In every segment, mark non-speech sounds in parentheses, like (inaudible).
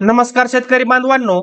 नमस्कार शेतकरी बांधवांनो.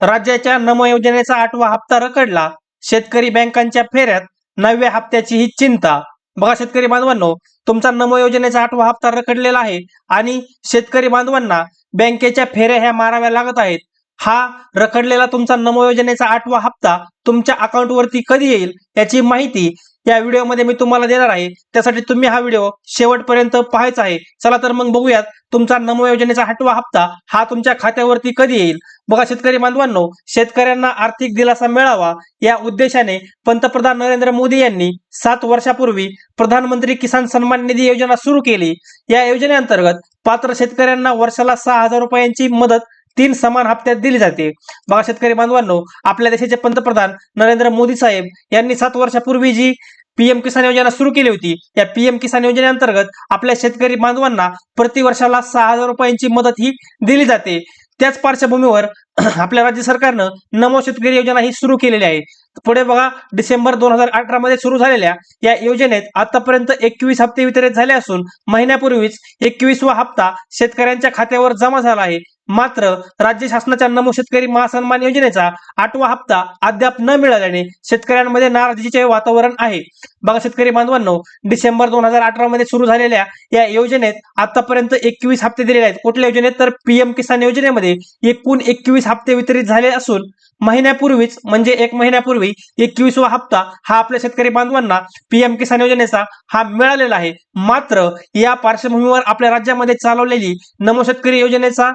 राज्याच्या नमो योजनेचा आठवा हप्ता रखडला. शेतकरी बँकांच्या फेऱ्यात नवव्या हप्त्याची ही चिंता. बघा शेतकरी बांधवांनो तुमचा नमो योजनेचा आठवा हप्ता रखडलेला आहे आणि शेतकरी बांधवांना बँकेच्या फेऱ्या ह्या माराव्या लागत आहेत. हा रखडलेला तुमचा नमो योजनेचा आठवा हप्ता तुमच्या अकाउंटवरती कधी येईल याची माहिती या व्हिडिओमध्ये मी तुम्हाला देणार आहे. त्यासाठी तुम्ही हा व्हिडिओ शेवटपर्यंत पाहायचा आहे. चला तर मग बघूयात तुमचा नमो योजनेचा हटवा हप्ता हा तुमच्या खात्यावरती कधी येईल? बघा शेतकरी बांधवांनो शेतकऱ्यांना आर्थिक दिलासा मिळावा या उद्देशाने पंतप्रधान नरेंद्र मोदी यांनी सात वर्षापूर्वी प्रधानमंत्री किसान सन्मान निधी योजना सुरू केली. या योजनेअंतर्गत पात्र शेतकऱ्यांना वर्षाला सहा हजार रुपयांची मदत तीन समान हप्त्यात दिली जाते. बघा शेतकरी बांधवांनो आपल्या देशाचे पंतप्रधान नरेंद्र मोदी साहेब यांनी सात वर्षापूर्वी जी पीएम किसान योजना सुरू केली होती या पीएम किसान योजनेअंतर्गत आपल्या शेतकरी बांधवांना प्रति वर्षाला सहा हजार रुपयांची मदत ही दिली जाते. त्याच पार्श्वभूमीवर (clears throat) आपल्या राज्य सरकारनं नमो शेतकरी योजना ही सुरू केलेली आहे. पुढे बघा डिसेंबर दोन हजार अठरा मध्ये सुरू झालेल्या या योजनेत आतापर्यंत एकवीस हप्ते वितरित झाले असून महिन्यापूर्वीच एकवीसवा हप्ता शेतकऱ्यांच्या खात्यावर जमा झाला आहे. मात्र राज्य शासनाच्या नमो शेतकरी महासन्मान योजनेचा आठवा हप्ता अद्याप न मिळाल्याने शेतकऱ्यांमध्ये नाराजीचे वातावरण आहे. बघा शेतकरी बांधवांनो डिसेंबर दोन हजार अठरा मध्ये सुरू झालेल्या या योजनेत आतापर्यंत एकवीस हप्ते दिलेले आहेत. कुठल्या योजनेत? तर पीएम किसान योजनेमध्ये एकूण एकवीस हप्ते वितरित झाले असून महिन्यापूर्वीच म्हणजे एक महिन्यापूर्वी एकवीसवा हप्ता हा आपल्या शेतकरी बांधवांना पीएम किसान योजनेचा हा मिळालेला आहे. मात्र या पार्श्वभूमीवर आपल्या राज्यामध्ये चालवलेली नमो शेतकरी योजनेचा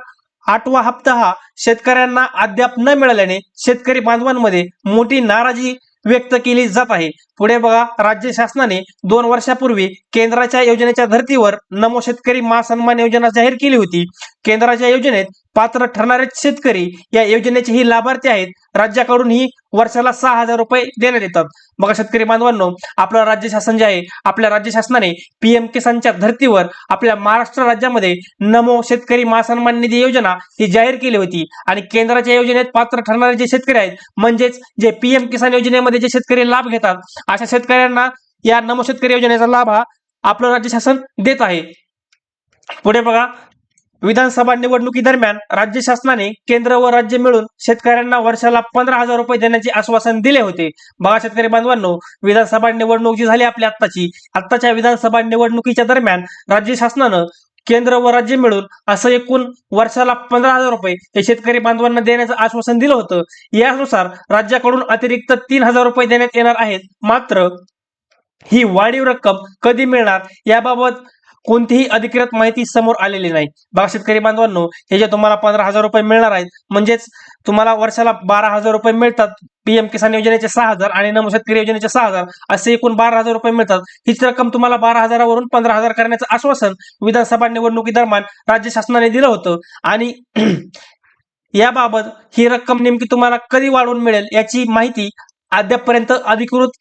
आठवा हप्ता हा शेतकऱ्यांना अद्याप न मिळाल्याने शेतकरी बांधवांमध्ये मोठी नाराजी व्यक्त केली जात आहे. पुढे बघा राज्य शासनाने दोन वर्षापूर्वी केंद्राच्या योजनेच्या धर्तीवर नमो शेतकरी महासन्मान योजना जाहीर केली होती. केंद्राच्या योजनेत पात्र ठरणारे शेतकरी या योजनेचे ही लाभार्थी आहेत. राज्याकडून ही वर्षाला सहा हजार रुपये देण्यात येतात. बघा शेतकरी बांधवांनो आपलं राज्य शासन जे आहे आपल्या राज्य शासनाने पीएम किसानच्या धर्तीवर आपल्या महाराष्ट्र राज्यामध्ये नमो शेतकरी महासन्मान निधी योजना ही जाहीर केली होती. आणि केंद्राच्या योजनेत पात्र ठरणारे जे शेतकरी आहेत म्हणजेच जे पीएम किसान योजनेमध्ये जे शेतकरी लाभ घेतात अशा शेतकऱ्यांना या नमो शेतकरी योजनेचा लाभ हा आपलं राज्य शासन देत आहे. पुढे बघा विधानसभा निवडणुकीदरम्यान राज्य शासनाने केंद्र व राज्य मिळून शेतकऱ्यांना वर्षाला पंधरा हजार रुपये देण्याचे आश्वासन दिले होते. बघा शेतकरी बांधवांनो विधानसभा निवडणूक जी झाली आपली आत्ताची आत्ताच्या विधानसभा निवडणुकीच्या दरम्यान राज्य शासनानं केंद्र व राज्य मिळून असं एकूण वर्षाला पंधरा हजार रुपये हे शेतकरी बांधवांना देण्याचं आश्वासन दिलं होतं. यानुसार राज्याकडून अतिरिक्त तीन हजार रुपये देण्यात येणार आहेत. मात्र ही वाढीव रक्कम कधी मिळणार याबाबत कोणतीही अधिकृत माहिती समोर आलेली नाही. बघा शेतकरी बांधवांनो हे जे तुम्हाला पंधरा हजार रुपये मिळणार आहेत म्हणजेच तुम्हाला वर्षाला बारा हजार रुपये मिळतात पीएम किसान योजनेचे सहा हजार आणि नमो शेतकरी योजनेचे सहा हजार असे एकूण बारा हजार रुपये मिळतात. हीच रक्कम तुम्हाला बारा हजारावरून पंधरा हजार करण्याचं आश्वासन विधानसभा निवडणुकी दरम्यान राज्य शासनाने दिलं होतं. आणि (clears throat) याबाबत ही रक्कम नेमकी तुम्हाला कधी वाढवून मिळेल याची माहिती अद्यापपर्यंत अधिकृत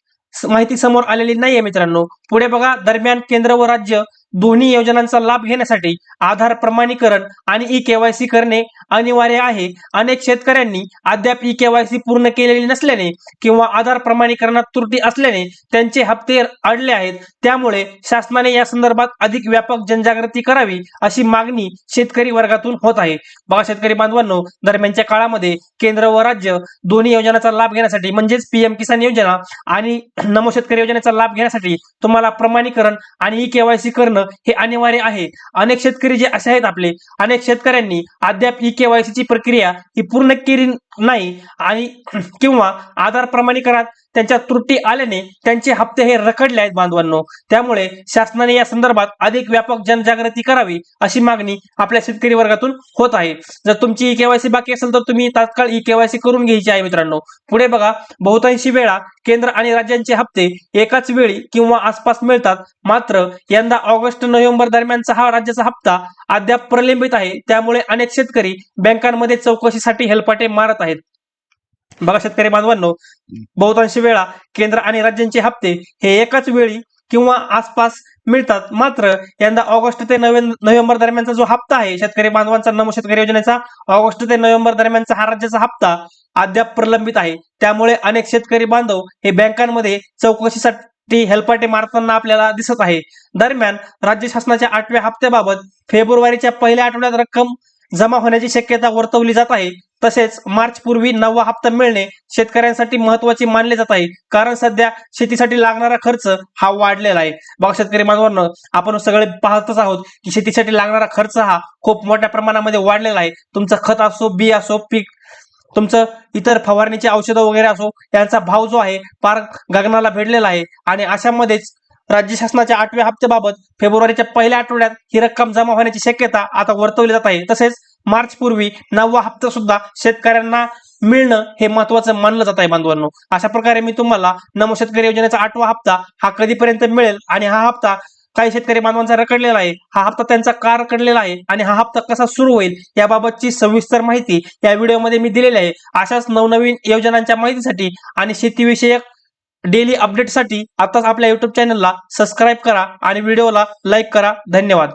माहिती समोर आलेली नाहीये मित्रांनो. पुढे बघा दरम्यान केंद्र व राज्य दोन्ही योजनांचा लाभ घेण्यासाठी आधार प्रमाणीकरण आणि ई केवायसी करणे अनिवार्य आहे. अनेक शेतकऱ्यांनी अद्याप ई केवायसी पूर्ण केलेली नसल्याने किंवा आधार प्रमाणीकरणात त्रुटी असल्याने त्यांचे हप्ते अडले आहेत. त्यामुळे शासनाने या संदर्भात अधिक व्यापक जनजागृती करावी अशी मागणी शेतकरी वर्गातून होत आहे. बघा शेतकरी बांधवांनो दरम्यानच्या काळामध्ये केंद्र व राज्य दोन्ही योजनांचा लाभ घेण्यासाठी म्हणजेच पीएम किसान योजना आणि नमो शेतकरी योजनेचा लाभ घेण्यासाठी तुम्हाला प्रमाणीकरण आणि ई केवायसी करणं हे अनिवार्य आहे. अनेक शेतकरी जे असे आहेत आपले अनेक शेतकऱ्यांनी अद्याप ई केवायसी ची प्रक्रिया ही पूर्ण केली नाही. आणि (clears throat) किंवा आधार प्रमाणीकरणात त्यांच्या त्रुटी आल्याने त्यांचे हप्ते हे रखडले आहेत बांधवांनो. त्यामुळे शासनाने या संदर्भात अधिक व्यापक जनजागृती करावी अशी मागणी आपल्या शेतकरी वर्गातून होत आहे. जर तुमची ई केवायसी बाकी असेल तर तुम्ही तात्काळ ई केवायसी करून घ्यायची आहे मित्रांनो. पुढे बघा बहुतांशी वेळा केंद्र आणि राज्यांचे हप्ते एकाच वेळी किंवा आसपास मिळतात. मात्र यंदा ऑगस्ट नोव्हेंबर दरम्यानचा हा राज्याचा हप्ता अद्याप प्रलंबित आहे. त्यामुळे अनेक शेतकरी बँकांमध्ये चौकशीसाठी हेलपाटे मारत आहेत. बघा शेतकरी बांधवांनो बहुतांशी वेळा केंद्र आणि राज्यांचे हप्ते हे एकाच वेळी किंवा आसपास मिळतात. मात्र यंदा ऑगस्ट ते नोव्हेंबर दरम्यानचा जो हप्ता आहे शेतकरी बांधवांचा नमो शेतकरी योजनेचा ऑगस्ट ते नोव्हेंबर दरम्यानचा हा राज्याचा हप्ता अद्याप प्रलंबित आहे. त्यामुळे अनेक शेतकरी बांधव हे बँकांमध्ये चौकशीसाठी हेलपाटे मारताना आपल्याला दिसत आहे. दरम्यान राज्य शासनाच्या आठव्या हप्त्याबाबत फेब्रुवारीच्या पहिल्या आठवड्यात रक्कम जमा होण्याची शक्यता वर्तवली जात आहे. तसेच मार्च पूर्वी नववा हप्ता मिळणे शेतकऱ्यांसाठी महत्त्वाचे मानले जात आहे. कारण सध्या शेतीसाठी लागणारा खर्च हा वाढलेला आहे. बघा शेतकरी बांधवांनो आपण सगळे पाहतच आहोत की शेतीसाठी लागणारा खर्च हा खूप मोठ्या प्रमाणामध्ये वाढलेला आहे. तुमचं खत असो बी असो पीक तुमचं इतर फवारणीचे औषधं वगैरे असो यांचा भाव जो आहे पार गगनाला भिडलेला आहे. आणि अशामध्येच राज्य शासनाच्या आठव्या हप्त्याबाबत फेब्रुवारीच्या पहिल्या आठवड्यात ही रक्कम जमा होण्याची शक्यता आता वर्तवली जात आहे. तसेच मार्च पूर्वी नववा हप्ता सुद्धा शेतकऱ्यांना मिळणं हे महत्वाचं मानलं जात आहे बांधवांनो. अशा प्रकारे मी तुम्हाला नमो शेतकरी योजनेचा आठवा हप्ता हा कधीपर्यंत मिळेल आणि हा हप्ता काही शेतकरी बांधवांचा रखडलेला आहे हा हप्ता त्यांचा का रखडलेला आहे आणि हा हप्ता कसा सुरू होईल याबाबतची सविस्तर माहिती या व्हिडिओमध्ये मी दिलेली आहे. अशाच नवनवीन योजनांच्या माहितीसाठी आणि शेतीविषयक डेली अपडेटसाठी आताच आपल्या युट्यूब चॅनलला सबस्क्राईब करा आणि व्हिडिओला लाईक करा. धन्यवाद.